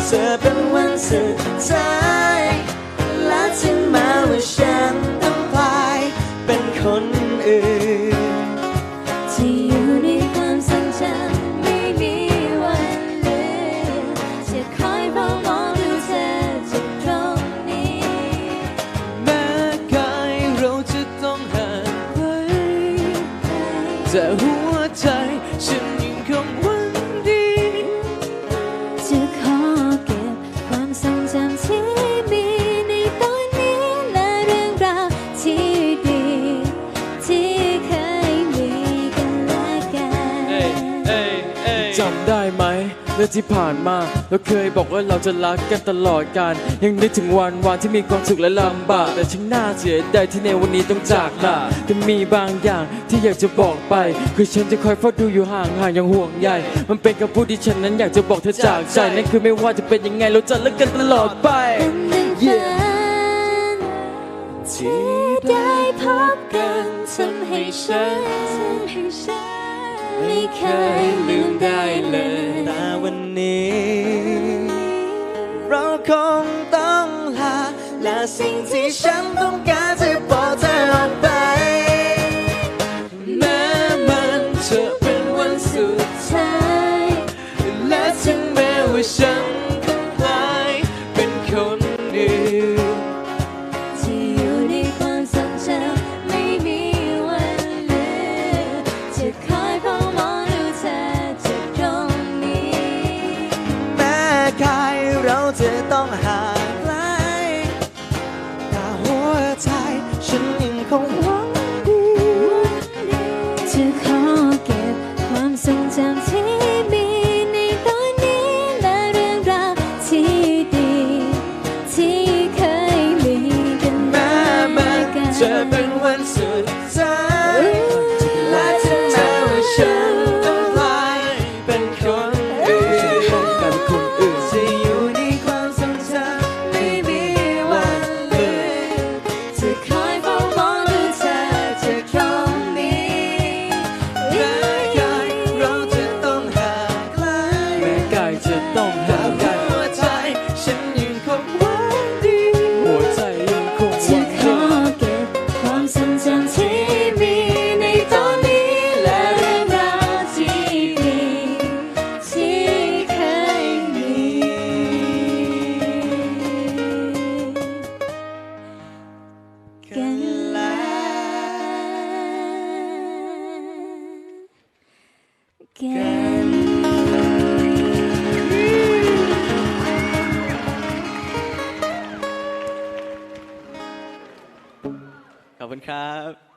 มันจะเป็นวันสุดท้ายและถึงแม้ว่าฉันต้องกลายเป็นคนอื่น ที่อยู่ในความทรงจำไม่มีวันลืมจะคอยเฝ้ามองดูเธอจากตรงนี้ แม้กายเราจะต้องห่างไกลแต่หัวใจฉัน จำได้ไหมเรื่องที่ผ่านมา เราเคยบอกว่าเราจะรักกันตลอดกัน ยังนึกถึงวันวันที่มีความสุขและลำบาก แต่ฉันน่าเสียดายที่ในวันนี้ต้องจากลาแต่มีบางอย่างที่อยากจะบอกไป คือฉันจะคอยเฝ้าดูอยู่ห่างห่างๆอย่างห่วงใยมันเป็นคำพูดที่ฉันนั้นอยากจะบอกเธอจากใจนั่นคือไม่ว่าจะเป็นยังไงเราจะรักกันตลอดไปเป็นหนึ่งฝันที่ได้พบกันทำให้ฉัน ไม่เคยลืมได้เลยแต่วันนี้ เราคงต้องลาและสิ่งที่ฉันต้องการจะบอกเธอออกไปแม้มันจะเป็นวันสุดท้าย ต้องห่างไกลแต่หัวใจฉันยังคงหวังดีจะขอเก็บความทรงจำที่มีในตอนนี้และเรื่องราวที่ดี ที่เคยมีกันแม้มันจะเป็นวันสุดท้าย ต้องห่างไกลหัวใจ ฉันยังคงหวังดีหัวใจยังคงจะวังขดีอเก็บความทรงจำที่มีในตอนนี้และเรื่องราวที่ดีที่เคยมีกันและกัน คุณครับ